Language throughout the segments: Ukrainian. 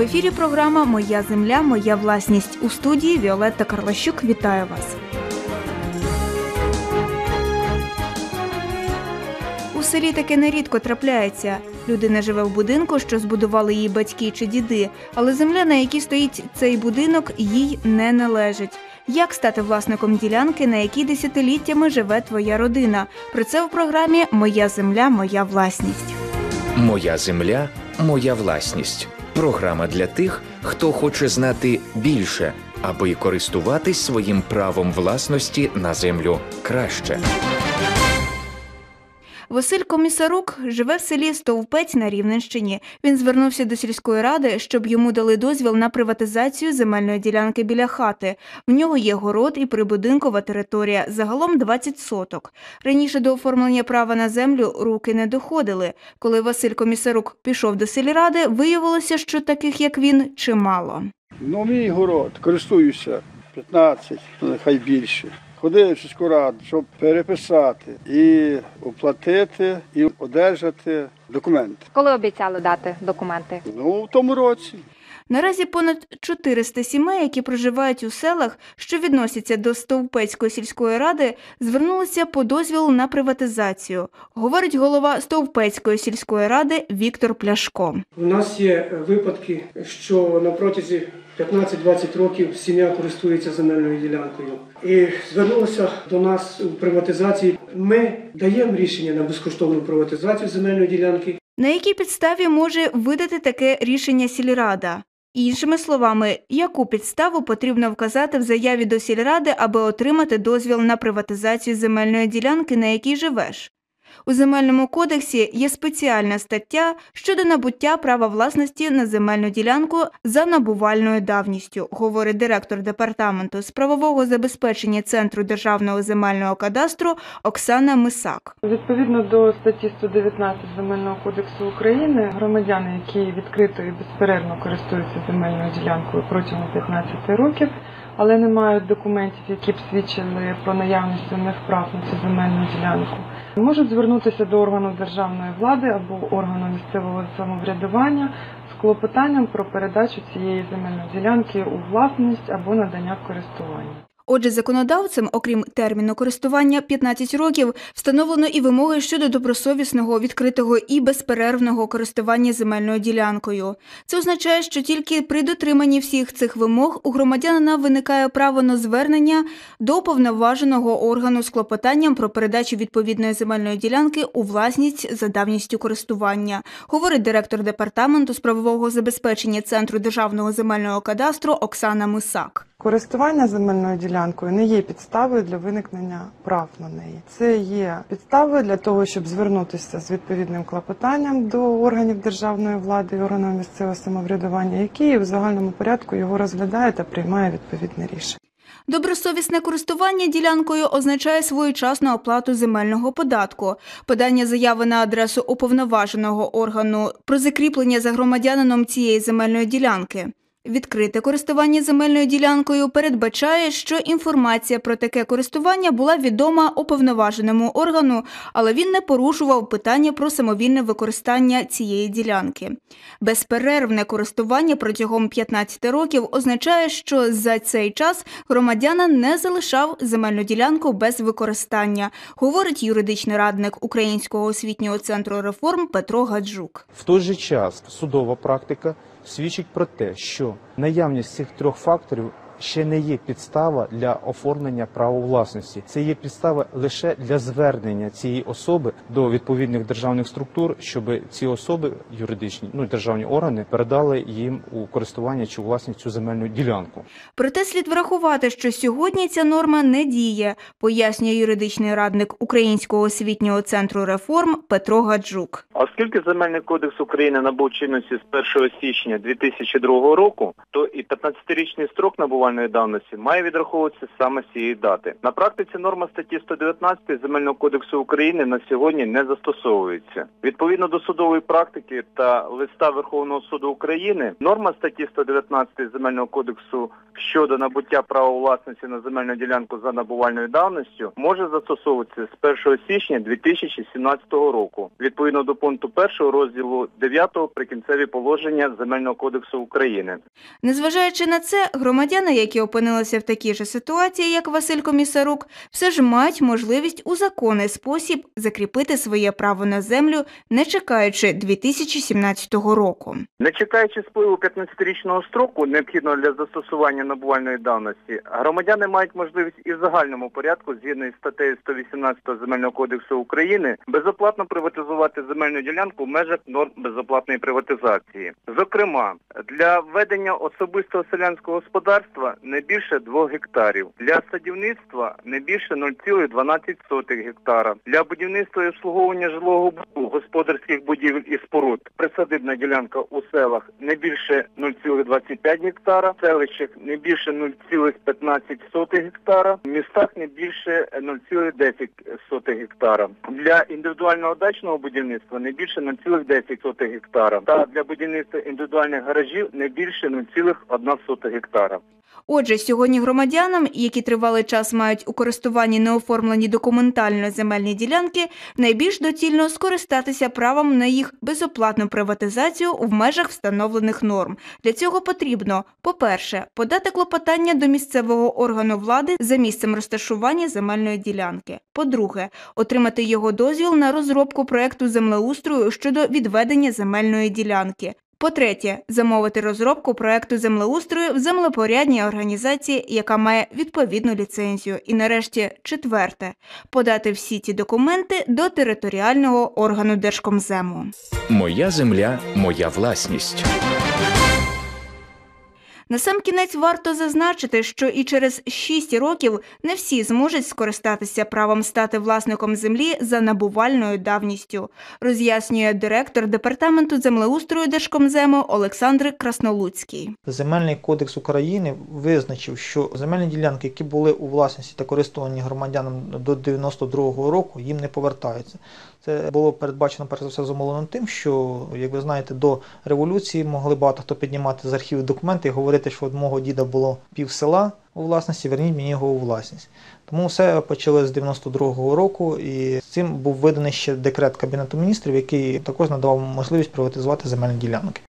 В ефірі програма Моя земля, моя власність у студії Віолетта Карлащук. Вітаю вас. У селі таке нерідко трапляється. Людина живе в будинку, що збудували її батьки чи діди, але земля, на якій стоїть цей будинок, їй не належить. Як стати власником ділянки, на якій десятиліттями живе твоя родина? Про це в програмі Моя земля, моя власність. Моя земля, моя власність. Програма для тих, хто хоче знати більше, аби користуватись своїм правом власності на землю краще. Василь Комісарук живе в селі Стовпець на Рівненщині. Він звернувся до сільської ради, щоб йому дали дозвіл на приватизацію земельної ділянки біля хати. В нього є город і прибудинкова територія, загалом 20 соток. Раніше до оформлення права на землю руки не доходили. Коли Василь Комісарук пішов до сільради, виявилося, що таких як він чимало. Ну, мій город, користуюся 15, нехай більше. Ходив в сільську раду, щоб переписати і оплатити, і одержати документи. Коли обіцяли дати документи? Ну, в тому році. Наразі понад 400 сімей, які проживають у селах, що відносяться до Стовпецької сільської ради, звернулися по дозвіл на приватизацію, говорить голова Стовпецької сільської ради Віктор Пляшко. У нас є випадки, що на протязі 15-20 років сім'я користується земельною ділянкою і звернулася до нас у приватизації. Ми даємо рішення на безкоштовну приватизацію земельної ділянки. На якій підставі може видати таке рішення сільрада? Іншими словами, яку підставу потрібно вказати в заяві до сільради, аби отримати дозвіл на приватизацію земельної ділянки, на якій живеш? У земельному кодексі є спеціальна стаття щодо набуття права власності на земельну ділянку за набувальною давністю, говорить директор департаменту з правового забезпечення Центру державного земельного кадастру Оксана Мисак. Відповідно до статті 119 Земельного кодексу України, громадяни, які відкрито і безперервно користуються земельною ділянкою протягом 15 років, але не мають документів, які б свідчили про наявність у них прав на цю земельну ділянку, можуть звернутися до органу державної влади або органу місцевого самоврядування з клопотанням про передачу цієї земельної ділянки у власність або надання користування. Отже, законодавцем, окрім терміну користування 15 років, встановлено і вимоги щодо добросовісного, відкритого і безперервного користування земельною ділянкою. Це означає, що тільки при дотриманні всіх цих вимог у громадянина виникає право на звернення до повноваженого органу з клопотанням про передачу відповідної земельної ділянки у власність за давністю користування, говорить директор департаменту з правового забезпечення Центру державного земельного кадастру Оксана Мисак. Користування земельною ділянкою не є підставою для виникнення прав на неї. Це є підставою для того, щоб звернутися з відповідним клопотанням до органів державної влади і органів місцевого самоврядування, які в загальному порядку його розглядає та приймає відповідне рішення. Добросовісне користування ділянкою означає своєчасну оплату земельного податку, подання заяви на адресу уповноваженого органу про закріплення за громадянином цієї земельної ділянки. Відкрите користування земельною ділянкою передбачає, що інформація про таке користування була відома уповноваженому органу, але він не порушував питання про самовільне використання цієї ділянки. Безперервне користування протягом 15 років означає, що за цей час громадянин не залишав земельну ділянку без використання, говорить юридичний радник Українського освітнього центру реформ Петро Гаджук. В той же час судова практика свідчить про те, що наявність цих трьох факторів ще не є підстава для оформлення права власності. Це є підстава лише для звернення цієї особи до відповідних державних структур, щоб ці особи юридичні, ну державні органи передали їм у користування чи власність цю земельну ділянку. Проте слід врахувати, що сьогодні ця норма не діє, пояснює юридичний радник Українського освітнього центру реформ Петро Гаджук. Оскільки Земельний кодекс України набув чинності з 1 січня 2002 року, то і 15-річний строк набування давності має відраховуватися саме з цієї дати. На практиці норма статті 119 Земельного кодексу України на сьогодні не застосовується. Відповідно до судової практики та листа Верховного суду України, норма статті 119 Земельного кодексу щодо набуття права власності на земельну ділянку за набувальною давністю може застосовуватися з 1 січня 2017 року. Відповідно до пункту 1 розділу 9 прикінцеві положення Земельного кодексу України. Незважаючи на це, громадяни, які опинилися в такій же ситуації, як Василь Комісарук, все ж мають можливість у законний спосіб закріпити своє право на землю, не чекаючи 2017 року. Не чекаючи спливу 15-річного строку, необхідного для застосування набувальної давності, громадяни мають можливість і в загальному порядку, згідно із статтею 118 Земельного кодексу України, безоплатно приватизувати земельну ділянку в межах норм безоплатної приватизації. Зокрема, для ведення особистого селянського господарства не більше 2 гектарів, для садівництва не більше 0,12 гектара, для будівництва і обслуговування жилого будинку, господарських будівель і споруд, присадибна ділянка у селах не більше 0,25 гектара, в селищах не більше 0,15 гектара, в містах не більше 0,10 гектара. Для індивідуального дачного будівництва не більше 0,10 гектара. Та для будівництва індивідуальних гаражів не більше 0,1 гектара. Отже, сьогодні громадянам, які тривалий час мають у користуванні неоформлені документально земельні ділянки, найбільш доцільно скористатися правом на їх безоплатну приватизацію в межах встановлених норм. Для цього потрібно, по-перше, подати клопотання до місцевого органу влади за місцем розташування земельної ділянки. По-друге, отримати його дозвіл на розробку проекту землеустрою щодо відведення земельної ділянки. По-третє, замовити розробку проекту землеустрою в землепорядній організації, яка має відповідну ліцензію. І нарешті, четверте, подати всі ці документи до територіального органу Держкомзему. Моя земля, моя власність. Насамкінець варто зазначити, що і через 6 років не всі зможуть скористатися правом стати власником землі за набувальною давністю, роз'яснює директор департаменту землеустрою Держкомзему Олександр Краснолуцький. Земельний кодекс України визначив, що земельні ділянки, які були у власності та користуванні громадянам до 92-го року, їм не повертаються. Це було передбачено перш за все зумовлено тим, що, як ви знаєте, до революції могли багато хто піднімати з архівів документи і говорити, що одного діда було пів села у власності, верніть мені його у власність. Тому все почали з 92-го року, і з цим був виданий ще декрет Кабінету міністрів, який також надавав можливість приватизувати земельні ділянки.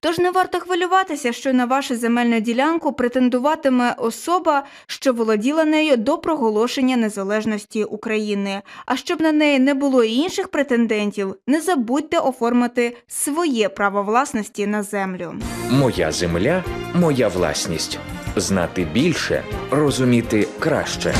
Тож не варто хвилюватися, що на вашу земельну ділянку претендуватиме особа, що володіла нею до проголошення незалежності України. А щоб на неї не було інших претендентів, не забудьте оформити своє право власності на землю. Моя земля, моя власність. Знати більше, розуміти краще.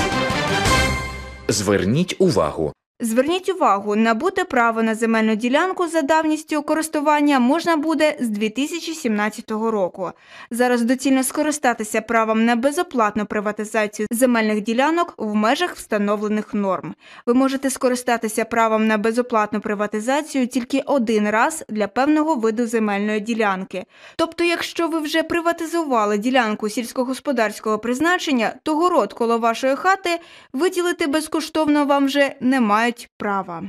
Зверніть увагу. Зверніть увагу, набути право на земельну ділянку за давністю користування можна буде з 2017 року. Зараз доцільно скористатися правом на безоплатну приватизацію земельних ділянок в межах встановлених норм. Ви можете скористатися правом на безоплатну приватизацію тільки один раз для певного виду земельної ділянки. Тобто, якщо ви вже приватизували ділянку сільськогосподарського призначення, то город коло вашої хати виділити безкоштовно вам вже не мають права.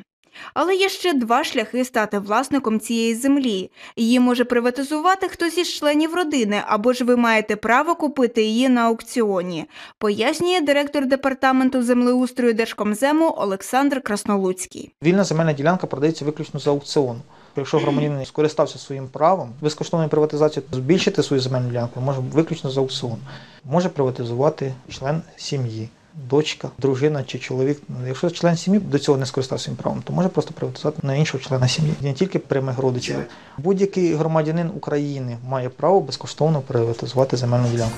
Але є ще два шляхи стати власником цієї землі. Її може приватизувати хтось із членів родини, або ж ви маєте право купити її на аукціоні, пояснює директор департаменту землеустрою Держкомзему Олександр Краснолуцький. Вільна земельна ділянка продається виключно за аукціон. Якщо громадянин скористався своїм правом безкоштовної приватизації, збільшити свою земельну ділянку може виключно за аукціон. Може приватизувати член сім'ї. Дочка, дружина чи чоловік. Якщо член сім'ї до цього не скористався своїм правом, то може просто приватизувати на іншого члена сім'ї, не тільки прямих родичів. Будь-який громадянин України має право безкоштовно приватизувати земельну ділянку.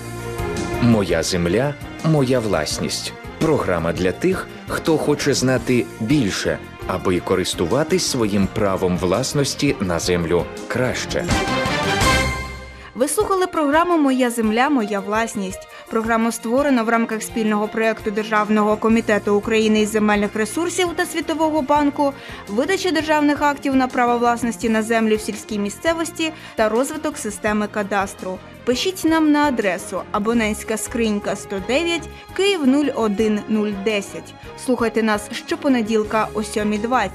Моя земля, моя власність. Програма для тих, хто хоче знати більше, аби користуватись своїм правом власності на землю краще. Ви слухали програму Моя земля, моя власність. Програму створено в рамках спільного проєкту Державного комітету України із земельних ресурсів та Світового банку, видача державних актів на право власності на землі в сільській місцевості та розвиток системи кадастру. Пишіть нам на адресу абонентська скринька 109 Київ 01010. Слухайте нас щопонеділка о 7.20.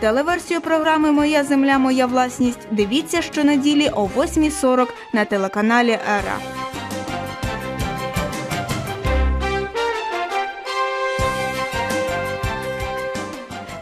Телеверсію програми Моя земля, моя власність дивіться щонеділі о 8.40 на телеканалі Ера.